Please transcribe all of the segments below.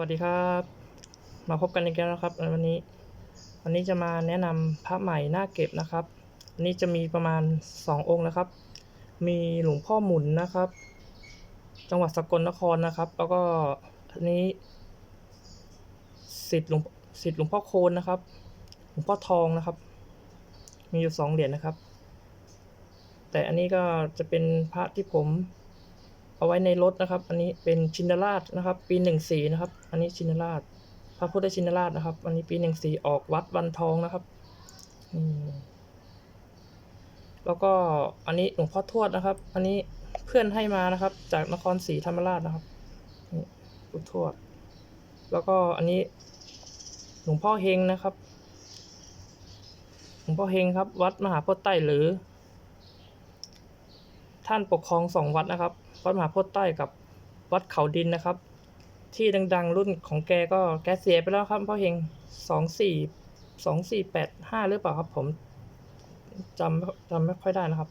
วัสดีครับ มาพบกันอีกแล้วนะครับวันนี้ วันนี้จะมาแนะนำพระใหม่หน้าเก็บนะครับอันนี้จะมีประมาณสององค์นะครับ มีหลวงพ่อหมุนนะครับ จังหวัดสกลนครนะครับ แล้วก็อันนี้สิทธิ์หลวงสิทธิ์หลวงพ่อโคนนะครับ หลวงพ่อทองนะครับ มีอยู่สองเหรียญนะครับ แต่อันนี้ก็จะเป็นพระที่ผมเอาไว้ในรถนะครับ อันนี้เป็นชินดาราชนะครับ ปีหนึ่งสี่นะครับ อันนี้ชินราช พระพุทธชินราชนะครับ อันนี้ปีหนึ่งสี่ออกวัดวันทองนะครับแล้วก็อันนี้หลวงพ่อทวดนะครับ อันนี้เพื่อนให้มานะครับ จากนครศรีธรรมราชนะครับนี่หลวงทวด แล้วก็อันนี้หลวงพ่อเฮงนะครับ หลวงพ่อเฮงครับ วัดมหาโพธิ์ใต้หรือ ท่านปกครองสองวัดนะครับ วัดมหาโพธิ์ใต้กับวัดเขาดินนะครับ ที่ดัง ๆ รุ่นของแกก็แกเสียไปแล้วครับพ่อเฮงสองสี่สองสี่แปดห้าหรือเปล่าครับ ผมจำจำไม่ค่อยได้นะครับ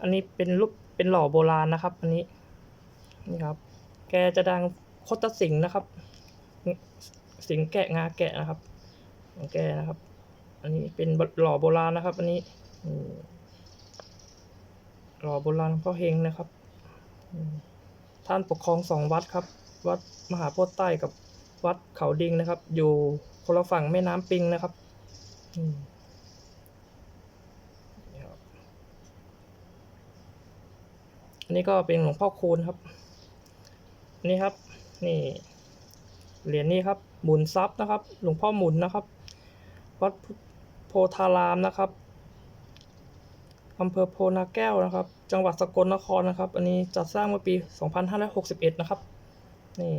อันนี้เป็นรูปเป็นหล่อโบราณนะครับ อันนี้นี่ครับ แกจะดังโคตรสิงนะครับ สิงแกะงาแกะนะครับ ของแกนะครับ อันนี้เป็นหล่อโบราณนะครับ อันนี้หล่อโบราณพ่อเฮงนะครับท่านปกครองสองวัดครับ วัดมหาโพธิ์ใต้กับวัดเขาดิงนะครับ อยู่คนละฝั่งแม่น้ำปิงนะครับอืมนี่ครับอันนี้ก็เป็นหลวงพ่อคูณครับ นี่ครับ นี่เหรียญนี้ครับ หมุนทรัพย์นะครับ หลวงพ่อหมุนนะครับ วัดโพธารามนะครับอำเภอโพนาแก้วนะครับ จังหวัดสกลนครนะครับ อันนี้จัดสร้างเมื่อปี 2561 นะครับ นี่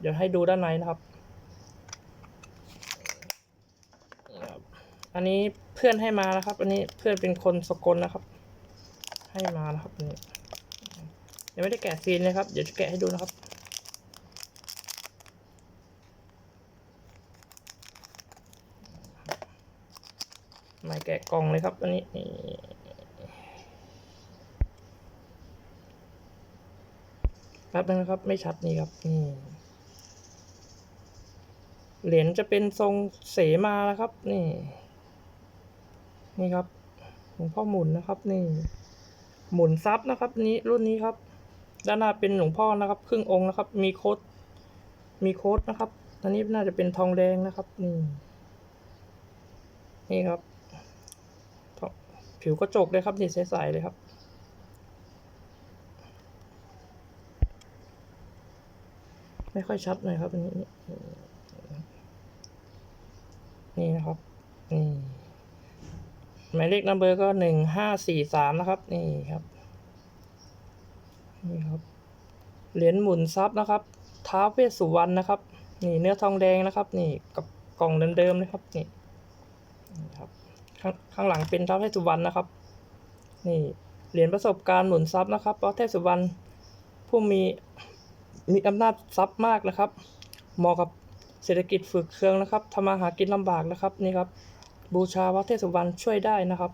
เดี๋ยวให้ดูด้านในนะครับนี่ครับ อันนี้เพื่อนให้มานะครับ อันนี้เพื่อนเป็นคนสกลนะครับ ให้มานะครับนี่ยังไม่ได้แกะซีนเลยครับ เดี๋ยวจะแกะให้ดูนะครับไม่แกะกล่องเลยครับ อันนี้นี่ แป๊บนึงนะครับ ไม่ชัดนี่ครับนี่เหรียญจะเป็นทรงเสมานะครับ นี่ นี่ครับหลวงพ่อหมุนนะครับ นี่ หมุนซับนะครับ นี้รุ่นนี้ครับ ด้านหน้าเป็นหลวงพ่อนะครับ ครึ่งองค์นะครับ มีโค้ดมีโค้ดนะครับอันนี้น่าจะเป็นทองแดงนะครับ นี่ นี่ครับ ผิวกระจกเลยครับนี่ใสๆเลยครับ ไม่ค่อยชัดหน่อยครับอันนี้นี่นี่นะครับนี่หมายเลขนัมเบอร์ก็หนึ่งห้าสี่สามนะครับ นี่ครับ นี่ครับ เหรียญหมุนซับนะครับ ท้าเวสสุวรรณนะครับ นี่เนื้อทองแดงนะครับ นี่กับกล่องเดิมๆเลยครับ นี่นี่ครับข้างข้างหลังเป็นท้าเทพสุวรรณนะครับ นี่เหรียญประสบการณ์หนุนทรัพย์นะครับท้าวเทพสุวรรณผู้มี มีอำนาจทรัพย์มากนะครับเหมาะกับเศรษฐกิจฝึกเครื่องนะครับทำมาหากินลำบากนะครับนี่ครับ บูชาวัดเทพสุวรรณช่วยได้นะครับ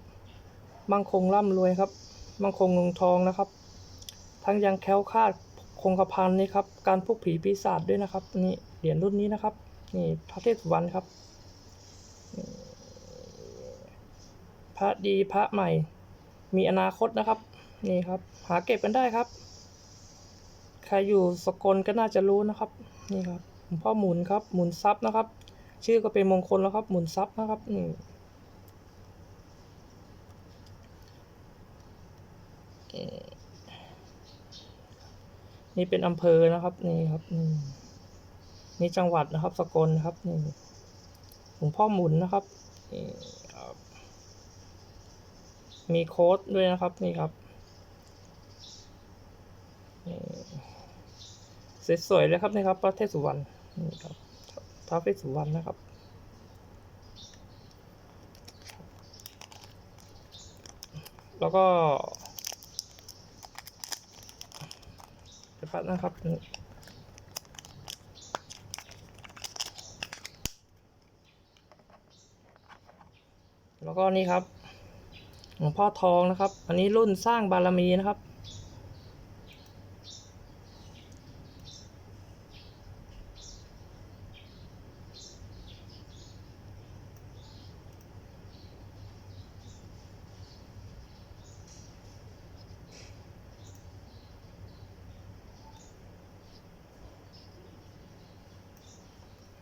มั่งคงร่ำรวยครับมั่งคงเงทองนะครับ ทั้งยังแคล้วคลาดคงกระพันนี่ครับการพวกผีปีศาจด้วยนะครับนี่เหรียญรุ่นนี้นะครับนี่พระเทพสุวรรณครับ พระดีพระใหม่ มีอนาคตนะครับ นี่ครับ หาเก็บกันได้ครับ ครอยู่สกลก็น่าจะรู้นะครับ นี่ครับหลวงพ่อหมุนครับ หมุนซับนะครับ ชื่อก็เป็นมงคลแล้วครับ หมุนซับนะครับนี่นี่เป็นอำเภอนะครับนี่ครับนี่นี่จังหวัดนะครับ สกลนะครับนี่หลวงพ่อหมุนนะครับนี่ครับ มีโค้ดด้วยนะครับนี่ครับ สวยๆเลยครับนี่ครับพระเทพสุวรรณนี่ครับท้าวเวสสุวรรณนะครับแล้วก็เดี๋ยวแป๊บนะครับ แล้วก็นี่ครับหลวงพ่อทองนะครับ อันนี้รุ่นสร้างบารมีนะครับ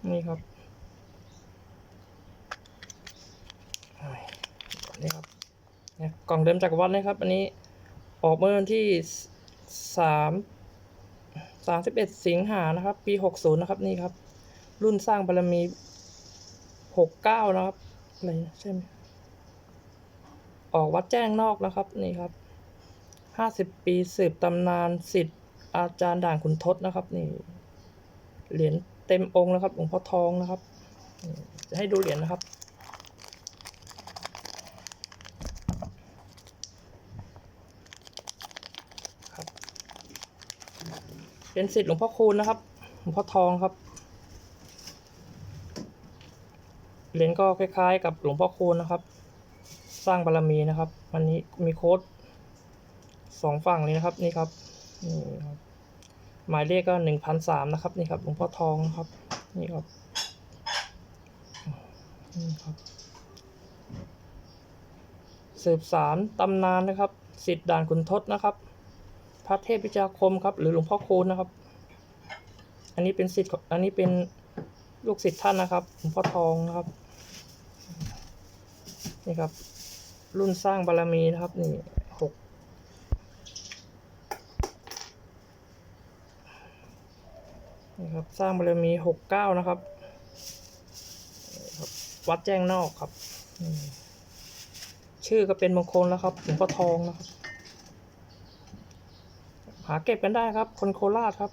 นี่ครับนี่ครับเนี่ยกล่องเดิมจากรวัดนะครับ อันนี้ออกเมื่อวันที่สามสามสิบเอ็ดสิงหานะครับ ปีหกศูนย์นะครับนี่ครับ รุ่นสร้างบารมีหกเก้านะครับอะไรใช่ไหมออกวัดแจ้งนอกนะครับนี่ครับห้าสิบปีสืบตำนานสิทธิ์อาจารย์ด่านขุนทศนะครับ นี่เหรียญ เต็มองค์แล้วครับหลวงพ่อทองนะครับ จะให้ดูเหรียญนะครับ ครับ เป็นสิทธิ์หลวงพ่อคูณนะครับ หลวงพ่อทองครับ เหรียญก็คล้ายๆ กับหลวงพ่อคูณนะครับ สร้างบารรมีนะครับ วันนี้มีโค้ดสองฝั่งเลยนะครับนี่ครับนี่ครับ หมายเลขก็หนึ่งพันสามนะครับนี่ครับหลวงพ่อทองนะครับนี่ครับนี่ครับสืบสารตำนานนะครับสิทธิ์ด่านขุนทศนะครับ พระเทพวิจาคมครับ หรือหลวงพ่อคูณนะครับ อันนี้เป็นสิทธิ์ของอันนี้เป็นลูกศิษย์ท่านนะครับหลวงพ่อทองนะครับนี่ครับ รุ่นสร้างบารมีนะครับนี่ ครับ สร้างบารมีหกเก้านะครับ วัดแจ้งนอกครับ ชื่อก็เป็นมงคลแล้วครับหลวงพ่อทองนะครับ หาเก็บกันได้ครับ คนโคราชครับ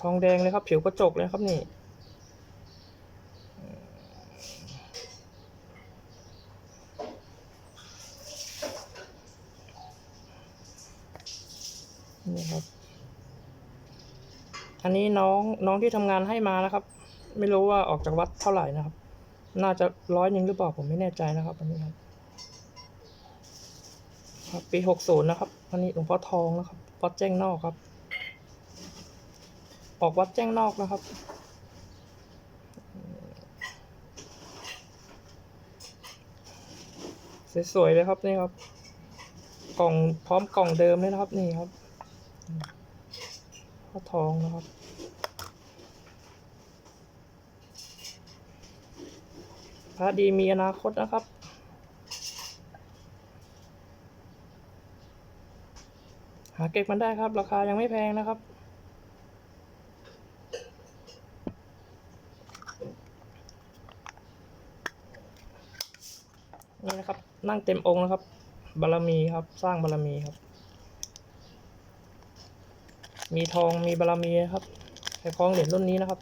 ทองแดงเลยครับ ผิวกระจกเลยครับนี่ นี่ครับ อันนี้น้องน้องที่ทำงานให้มานะครับ ไม่รู้ว่าออกจากวัดเท่าไหร่นะครับ น่าจะร้อยหนึ่งหรือเปล่าผมไม่แน่ใจนะครับ อันนี้ครับครับปีหกศูนย์นะครับ อันนี้หลวงพ่อทองนะครับวัดแจ้งนอกครับ ออกวัดแจ้งนอกนะครับสวยๆเลยครับนี่ครับ กล่องพร้อมกล่องเดิมเลยนะครับนี่ครับ พ่อทองนะครับพระดีมีอนาคตนะครับ หาเก็บมันได้ครับ ราคายังไม่แพงนะครับ นี่นะครับ นั่งเต็มองค์นะครับ บารมีครับ สร้างบารมีครับ มีทองมีบารมีครับใครคล้องเหรียญรุ่นนี้นะครับ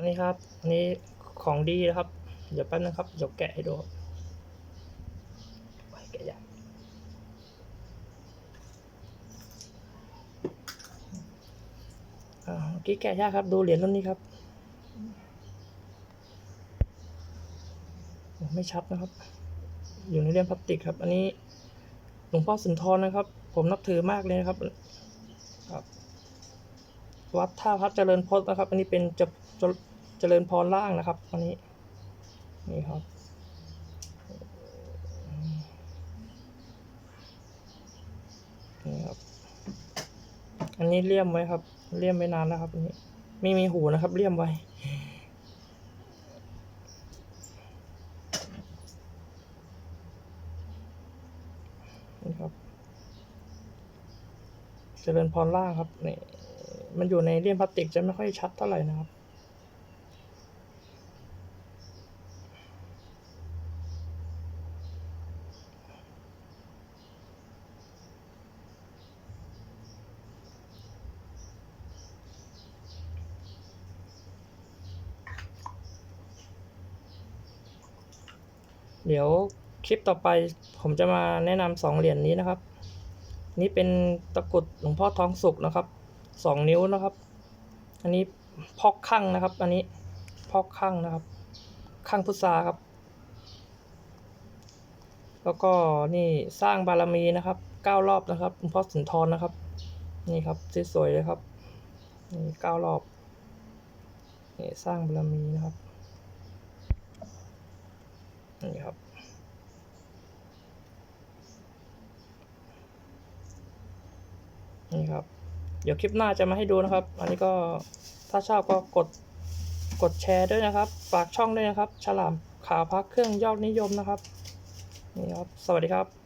อันนี้ครับ อันนี้ของดีนะครับ เดี๋ยวแป๊บนึงครับ เดี๋ยวแกะให้ดูแกะยากเมื่อกี้แกะยากครับ ดูเหรียญรุ่นนี้ครับ ไม่ชัดนะครับ อยู่ในเล่มพลาสติกครับ อันนี้หลวงพ่อสุนทรนะครับ ผมนับถือมากเลยนะครับครับ วัดท่าพัฒเจริญพจน์นะครับ อันนี้เป็นจะจะ เจริญพรล่างนะครับอันนี้ นี่ครับ นี่ครับ อันนี้เลี่ยมไว้ครับ เลี่ยมไว้นานแล้วครับอันนี้ ไม่มีหูนะครับ เลี่ยมไว้นี่ครับ เจริญพรล่างครับนี่มันอยู่ในเลี่ยมพลาสติกจะไม่ค่อยชัดเท่าไหร่นะครับ เดี๋ยวคลิปต่อไปผมจะมาแนะนำสองเหรียญนี้นะครับ นี่เป็นตะกรุดหลวงพ่อทองสุกนะครับสองนิ้วนะครับ อันนี้พอกข้างนะครับ อันนี้พ่อข้างนะครับ ข้างพุทราครับ แล้วก็นี่สร้างบารมีนะครับเก้ารอบนะครับหลวงพ่อสุนทรนะครับ นี่ครับสวยๆเลยครับนี่เก้ารอบนี่สร้างบารมีนะครับ นี่ครับ นี่ครับ เดี๋ยวคลิปหน้าจะมาให้ดูนะครับ อันนี้ก็ถ้าชอบก็กดกดแชร์ด้วยนะครับ ฝากช่องด้วยนะครับ ฉลามขาวพักเครื่องยอดนิยมนะครับ นี่ครับ สวัสดีครับ